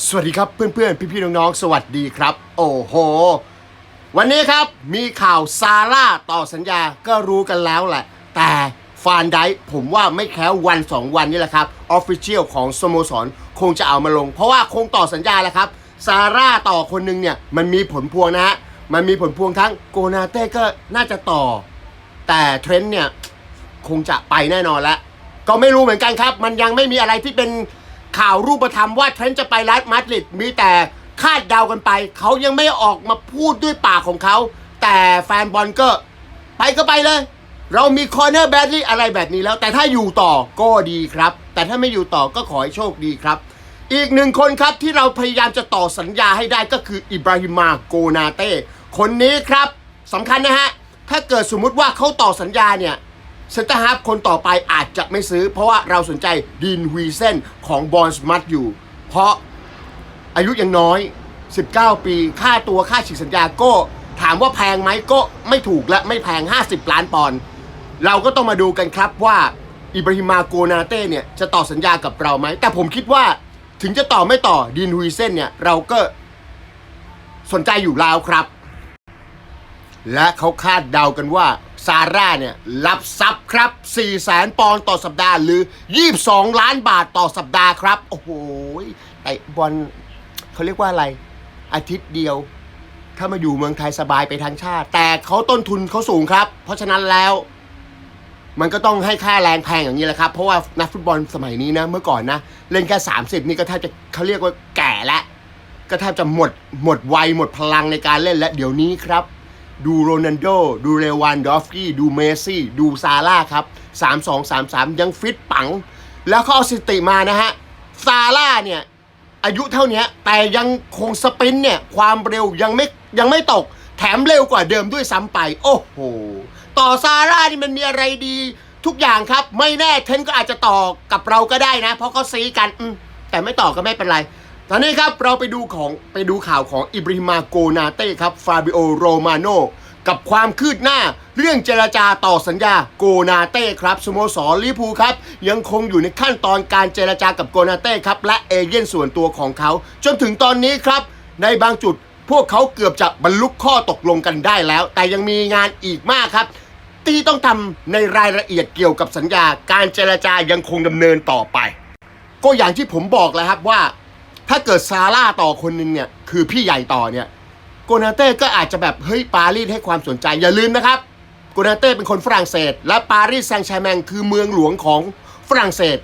สวัสดีครับเพื่อนๆ พี่ๆ น้องๆ สวัสดีครับ โอ้โห วันนี้ครับมีข่าวซาร่าต่อสัญญาก็รู้กันแล้วแหละ แต่ฟานไดผมว่าไม่แค่วัน 2 วันนี่แหละครับออฟฟิเชียลของสโมสรคงจะเอามาลง เพราะว่าคงต่อสัญญาแล้วครับซาร่าต่อคนหนึงเนี่ยมันมีผลพวงนะฮะมันมีผลพวงทั้งโกนาเต้ก็น่าจะต่อ แต่เทรนต์เนี่ยคงจะไปแน่นอนแล้วก็ไม่รู้เหมือนกันครับ มันยังไม่มีอะไรที่เป็น ข่าวรูปธรรมว่าเทรนต์จะไปรัฐมาดริดมีแต่คาดเดากันไป เขายังไม่ออกมาพูดด้วยปากของเขา แต่แฟนบอลก็ไปก็ไปเลย เรามีคอร์เนอร์แบดลี่อะไรแบบนี้แล้ว แต่ถ้าอยู่ต่อก็ดีครับ แต่ถ้าไม่อยู่ต่อก็ขอให้โชคดีครับ อีกหนึ่งคนครับที่เราพยายามจะต่อสัญญาให้ได้ก็คืออิบราฮิมาโกนาเต้คนนี้ครับสำคัญนะฮะ ถ้าเกิดสมมุติว่าเขาต่อสัญญาเนี่ย เซนเตอร์ฮาฟคนต่อไปอาจจะไม่ซื้อ เพราะว่าเราสนใจดินวีเซนของบอลสมัตอยู่ เพราะอายุยังน้อย 19 ปี ค่าตัวค่าฉีกสัญญาก็ ถามว่าแพงไหมก็ไม่ถูกและไม่แพง 50 ล้านปอนด์เราก็ต้องมาดูกันครับว่าอิบราฮิมาโกนาเต้เนี่ยจะต่อสัญญากับเราไหม แต่ผมคิดว่าถึงจะต่อไม่ต่อดินวีเซนเนี่ย เราก็สนใจอยู่แล้วครับ และเขาคาดเดากันว่า ซาร่าเนี่ยรับทรัพย์ครับ 4 แสนปอนด์ต่อสัปดาห์หรือ 22 ล้านบาทต่อสัปดาห์ครับ โอ้โหไอบอลเขาเรียกว่าอะไร อาทิตย์เดียว ถ้ามาอยู่เมืองไทยสบายไปทั้งชาติ แต่เขาต้นทุนเขาสูงครับ เพราะฉะนั้นแล้ว มันก็ต้องให้ค่าแรงแพงอย่างนี้แหละครับ เพราะว่านักฟุตบอลสมัยนี้นะ เมื่อก่อนนะ เล่นแค่ 30 นี่ก็แทบจะเขาเรียกว่าแก่แล้วก็แทบจะหมดหมดวัยหมดพลังในการเล่นและเดี๋ยวนี้ครับ ดูโรนัลโด ดูเรวันดอฟกี้ ดูเมซี่ ดูซาร่าครับ 3 2 3 3 ยังฟิตปัง แล้วเขาเอาสติมานะฮะ ซาร่าเนี่ย อายุเท่านี้แต่ยังคงสปรินเนี่ย ความเร็วยังไม่ยังไม่ตก แถมเร็วกว่าเดิมด้วยซ้ำไป โอ้โห ต่อซาร่านี่มันมีอะไรดี ทุกอย่างครับ ไม่แน่เทนก็อาจจะต่อกับเราก็ได้นะ เพราะเขาซีกันแต่ไม่ต่อก็ไม่เป็นไรตอนนี้ครับ เราไปดูของไปดูข่าวของอิบริมาโกนาเต้ครับ ฟาบิโอ โรมาโน กับความคืบหน้า เรื่องเจรจาต่อสัญญาโกนาเต้ครับสโมสรลิเวอร์พูครับ ยังคงอยู่ในขั้นตอนการเจรจากับโกนาเต้ครับ และเอเย่นส่วนตัวของเขา จนถึงตอนนี้ครับ ในบางจุดพวกเขาเกือบจะบรรลุข้อตกลงกันได้แล้ว แต่ยังมีงานอีกมากครับที่ต้องทำในรายละเอียดเกี่ยวกับสัญญา การเจรจายังคงดำเนินต่อไป ก็อย่างที่ผมบอกแล้วครับว่า ถ้าเกิดซาร่าต่อคนหนึงเนี่ยคือพี่ใหญ่ต่อเนี่ย กนาเต้ก็อาจจะแบบเฮ้ยปารีสให้ความสนใจอย่าลืมนะครับโกนาเต้เป็นคนฝรั่งเศส และปารีสแซงต์แชร์แมงคือเมืองหลวงของฝรั่งเศส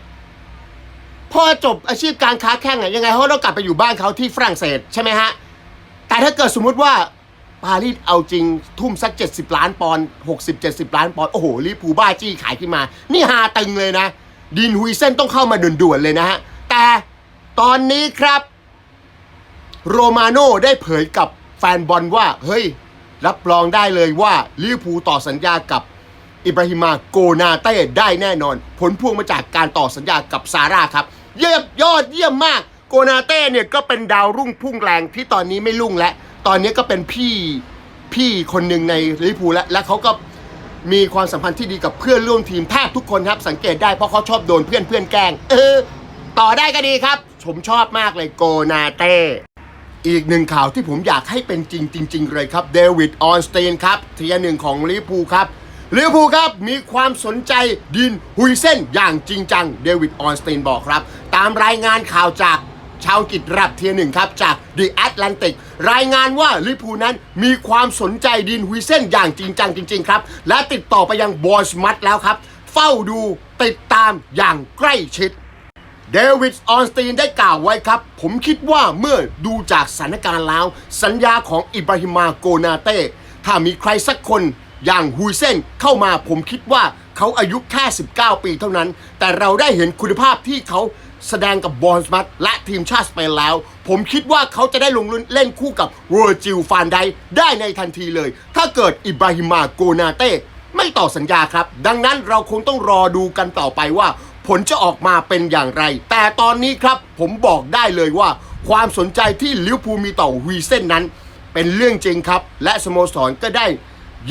พอจบอาชีพการค้าแข่งอะยังไงเขาต้องกลับไปอยู่บ้านเขาที่ฝรั่งเศสใช่ไหมฮะแต่ถ้าเกิดสมมุติว่าปารีสเอาจริงทุ่มสัก 70 ล้านปอนด์60 70 ล้านปอนด์โอ้โหลิเวอร์พูบ้าจี้ขายขึ้นมา นี่ฮาตึงเลยนะ ดินฮุยเซนต้องเข้ามาด่วนๆเลยนะฮะ แต่ตอนนี้ครับ โรมาโน่ได้เผยกับ แฟนบอลว่า เฮ้ย รับรองได้เลยว่าลิเวอร์พูลต่อสัญญากับอิบราฮิมาโกนาเต้ได้แน่นอน ผลพวงมาจากการต่อสัญญากับซาร่าครับ เยี่ยมยอดเยี่ยมมากโกนาเต้เนี่ยก็เป็นดาวรุ่งพุ่งแรงที่ตอนนี้ไม่รุ่งแล้วตอนนี้ก็เป็นพี่พี่คนหนึ่งในลิเวอร์พูลแล้วและเขาก็มีความสัมพันธ์ที่ดีกับเพื่อนร่วมทีมแทบทุกคนครับ สังเกตได้เพราะเขาชอบโดนเพื่อนเพื่อนแกล้ง เออ ต่อได้ก็ดีครับ ผมชอบมากเลยโกนาเต้ อีกหนึ่งข่าวที่ผมอยากให้เป็นจริงจริง ๆ เลยครับเดวิดออนสเตนครับเทียหนึ่งของลิเวอร์พูครับลิเวอร์พูครับมีความสนใจดินฮุยเซนอย่างจริงจังเดวิดออนสเตนบอกครับ ตามรายงานข่าวจากชาวอังกฤษระดับเทียหนึ่งครับจาก The Atlantic รายงานว่าลิเวอร์พูนั้นมีความสนใจดินฮุยเซนอย่างจริงจังจริง ๆ ครับ และติดต่อไปยังบอสมัตแล้วครับ เฝ้าดูติดตามอย่างใกล้ชิด เดวิดออนสตีนได้กล่าวไว้ครับ ผมคิดว่าเมื่อดูจากสถานการณ์แล้ว สัญญาของอิบราฮิมาโกนาเต้ถ้ามีใครสักคนอย่างฮุยเซนเข้ามาผมคิดว่าเขาอายุแค่ 19 ปีเท่านั้น แต่เราได้เห็นคุณภาพที่เขาแสดงกับบอลสมัตและทีมชาติสเปนแล้ว ผมคิดว่าเขาจะได้ลงเล่นคู่กับเวอร์จิลฟานไดได้ในทันทีเลย ถ้าเกิดอิบราฮิมาโกนาเต้ไม่ต่อสัญญาครับ ดังนั้นเราคงต้องรอดูกันต่อไปว่า ผลจะออกมาเป็นอย่างไร แต่ตอนนี้ครับผมบอกได้เลยว่า ความสนใจที่ลิเวอร์พูลมีต่อวีเซนนั้น เป็นเรื่องจริงครับ และสโมสรก็ได้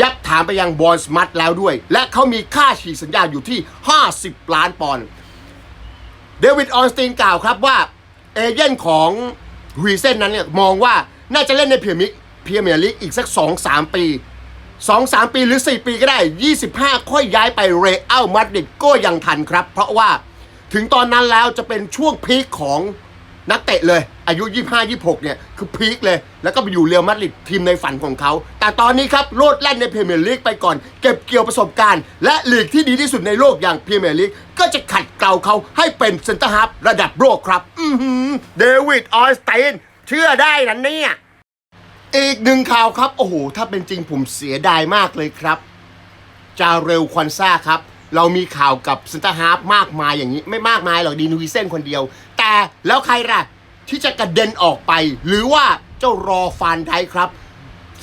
ยักถามไปยังบอลสมัตแล้วด้วย และเขามีค่าฉีกสัญญาอยู่ที่ 50 ล้านปอนด์เดวิดออนสตีนกล่าวครับว่า เอเย่นของฮุยเซนนั้นเนี่ยมองว่าน่าจะเล่นในพรีเมียร์พรีเมียร์ลีกอีกสัก 2-3 ปี 2-3 ปีหรือ 4 ปีก็ได้ 25 ค่อยย้ายไปเรอัลมาดริดก็ยังทันครับ เพราะว่าถึงตอนนั้นแล้วจะเป็นช่วงพีคของนักเตะเลย อายุ 25-26 เนี่ย คือพีคเลย แล้วก็ไปอยู่เรอัลมาดริดทีมในฝันของเขา แต่ตอนนี้ครับ โลดแล่นในพรีเมียร์ลีกไปก่อน เก็บเกี่ยวประสบการณ์ และลีกที่ดีที่สุดในโลกอย่างพรีเมียร์ลีกก็จะขัดเกลาเขาให้เป็นเซนเตอร์ฮับระดับโลกครับ อือหือเดวิดออสเตนเชื่อได้นะเนี่ย อีกหนึ่งข่าวครับ โอ้โห ถ้าเป็นจริงผมเสียดายมากเลยครับ จาเร็วควันซ่าครับ เรามีข่าวกับเซนตอร์ฮาร์ฟมากมายอย่างนี้ ไม่มากมายหรอกดีนูวีเซนคนเดียว แต่แล้วใครล่ะ ที่จะกระเด็นออกไป หรือว่าเจ้ารอฟานไดครับ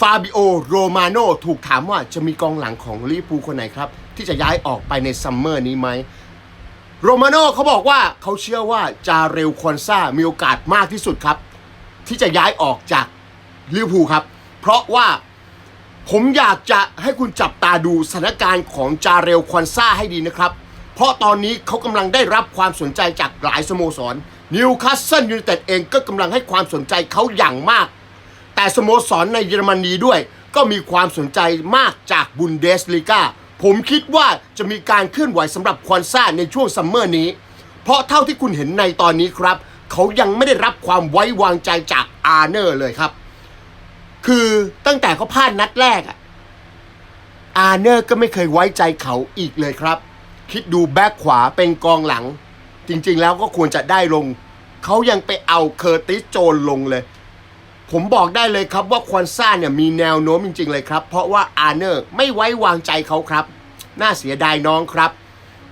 ฟาบิโอโรมาโนถูกถามว่าจะมีกองหลังของลิเวอร์พูคนไหนครับ ที่จะย้ายออกไปในซัมเมอร์นี้ไหมโรมาโนเขาบอกว่าเขาเชื่อว่าจาเรลคอนซ่ามีโอกาสมากที่สุดครับ ที่จะย้ายออกจาก ลิเวอร์พูลครับ เพราะว่าผมอยากจะให้คุณจับตาดูสถานการณ์ของจาเรลควอนซ่าให้ดีนะครับ เพราะตอนนี้เขากำลังได้รับความสนใจจากหลายสโมสรนิวคาสเซิลยูไนเต็ดเองก็กำลังให้ความสนใจเขาอย่างมาก แต่สโมสรในเยอรมนีด้วย ก็มีความสนใจมากจากบุนเดสลีกาผมคิดว่าจะมีการเคลื่อนไหวสำหรับควอนซ่าในช่วงซัมเมอร์นี้ เพราะเท่าที่คุณเห็นในตอนนี้ครับ เขายังไม่ได้รับความไว้วางใจจากอาร์เนอร์เลยครับ คือตั้งแต่เขาพลาดนัดแรกอะอาร์เนอร์ก็ไม่เคยไว้ใจเขาอีกเลยครับ คิดดูแบ็คขวาเป็นกองหลัง จริงๆแล้วก็ควรจะได้ลง เขายังไปเอาเคอร์ติสโจนลงเลย ผมบอกได้เลยครับว่าควอนซ่าเนี่ยมีแนวโน้มจริง ๆ เลยครับ เพราะว่าอาร์เนอร์ไม่ไว้วางใจเขาครับ น่าเสียดายน้องครับ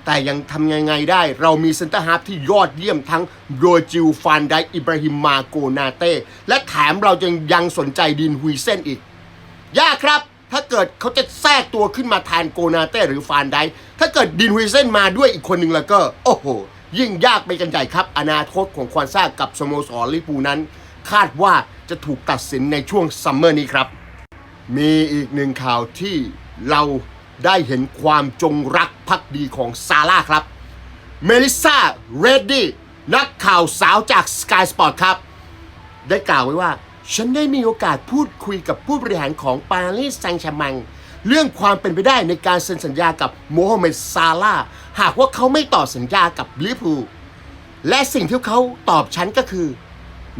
แต่ยังทำยังไงได้ เรามีเซนเตอร์ฮาร์ฟที่ยอดเยี่ยมทั้งโรจิลฟานไดอิบราฮิมมาโกนาเต้และแถมเรายังยังสนใจดินฮุยเซนอีก ยากครับ ถ้าเกิดเขาจะแทรกตัวขึ้นมาแทนโกนาเต้หรือฟานไดถ้าเกิดดินฮุยเซนมาด้วยอีกคนหนึ่งแล้วก็ โอ้โห ยิ่งยากไปกันใหญ่ครับ อนาคตของควอนซ่ากับสโมสรลิเวอร์พูนั้น คาดว่าจะถูกตัดสินในช่วงซัมเมอร์นี้ครับ มีอีกหนึ่งข่าวที่เรา ได้เห็นความจงรักภักดีของซาร่าครับ เมลิซาเรดดี้นักข่าวสาวจาก Sky Sport ครับ ได้กล่าวไว้ว่า ฉันได้มีโอกาสพูดคุยกับผู้บริหารของปารีสแซงต์แชร์แมงเรื่องความเป็นไปได้ในการเซ็นสัญญากับโมฮัมเหม็ดซาลาห์หากว่าเขาไม่ต่อสัญญากับลิเวอร์พูลและสิ่งที่เขาตอบฉันก็คือ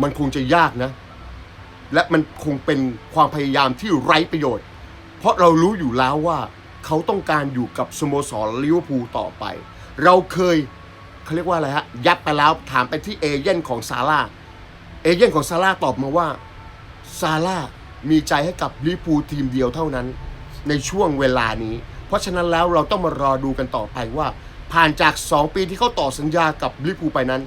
มันคงจะยากนะ และมันคงเป็นความพยายามที่ไร้ประโยชน์ เพราะเรารู้อยู่แล้วว่า เขาต้องการอยู่กับสโมสรลิเวอร์พูลต่อไป เราเคยเขาเรียกว่าอะไรฮะ ยับไปแล้วถามไปที่เอเย่นของซาร่าเอเย่นของซาร่าตอบมาว่าซาร่ามีใจให้กับลิเวอร์พูลทีมเดียวเท่านั้น ในช่วงเวลานี้ เพราะฉะนั้นแล้วเราต้องมารอดูกันต่อไปว่า ผ่านจาก 2 ปีที่เขาต่อสัญญากับลิเวอร์พูลไปนั้น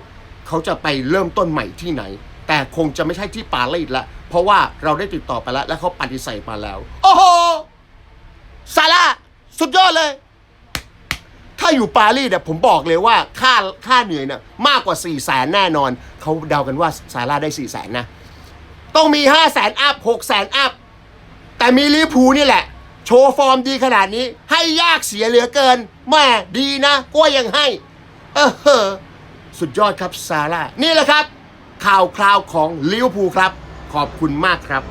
เขาจะไปเริ่มต้นใหม่ที่ไหน แต่คงจะไม่ใช่ที่ปารีสละเพราะว่าเราได้ติดต่อไปแล้วและเขาปฏิเสธมาแล้ว โอ้โห ยอดเลย ถ้าอยู่ปารีสเนี่ยผมบอกเลยว่าค่าค่าเหนื่อยเนี่ยมากกว่า4ี่แสนแน่นอน เขาเดากันว่าซาร่าได้4ี่แสนนะ ต้องมี5้าแสนอัพหกแสนอัพ แต่มีลิพูนี่แหละ โชว์ฟอร์มดีขนาดนี้ ให้ยากเสียเหลือเกินแม่ดีนะก็ยังให้ เออเออสุดยอดครับซาร่านี่แหละครับ ข่าวคราวของลิวพูครับ ขอบคุณมากครับ